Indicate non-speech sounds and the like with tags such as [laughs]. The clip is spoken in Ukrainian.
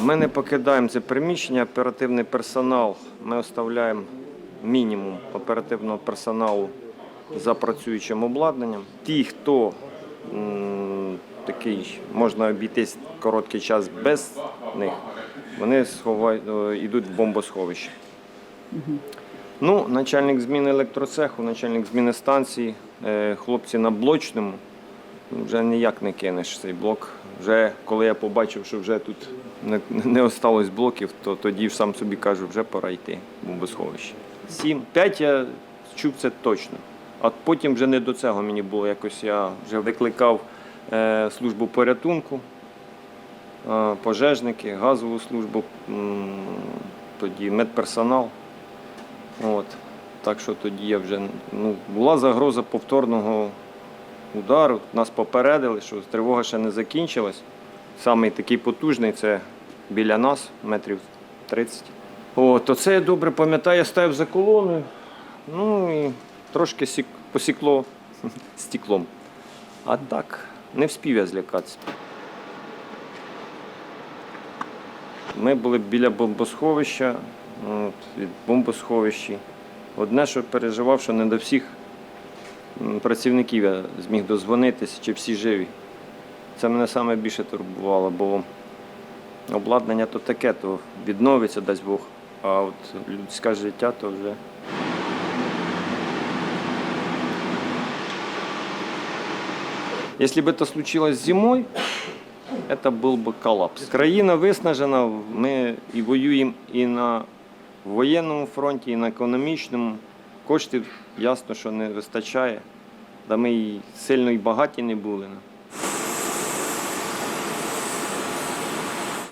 ми не покидаємо це приміщення, оперативний персонал. Ми оставляємо мінімум оперативного персоналу за працюючим обладнанням. Ті, хто такий можна обійтись короткий час без них, вони сховають, е, йдуть в бомбосховище. Ну, начальник зміни електроцеху, начальник зміни станції, е, хлопці на блочному. Вже ніяк не кинеш цей блок. Вже коли я побачив, що вже тут не, не осталось блоків, то тоді ж сам собі кажу, вже пора йти в бомбосховище. Сім, п'ять я чув це точно. А потім вже не до цього мені було якось. Я вже викликав е, службу порятунку, е, пожежники, газову службу, м, тоді медперсонал. От. Так що тоді я вже ну, була загроза повторного удару. Нас попередили, що тривога ще не закінчилась. Самий такий потужний це біля нас, метрів 30. От, то це я добре пам'ятаю, я стояв за колоною, ну і трошки сік, посікло [laughs] стеклом. А так, не вспів я злякатися. Ми були біля бомбосховища, від бомбосховищі. Одне, що переживав, що не до всіх працівників я зміг дозвонитися, чи всі живі. Це мене саме більше турбувало, бо обладнання то таке, то відновиться, дасть Бог. А от людське життя то вже. Если бы это случилось зимой, это был бы коллапс. Країна виснажена, ми і воюємо і на воєнному фронті, і на економічному. Коштів ясно, що не вистачає. Да ми і сильно і багаті не були.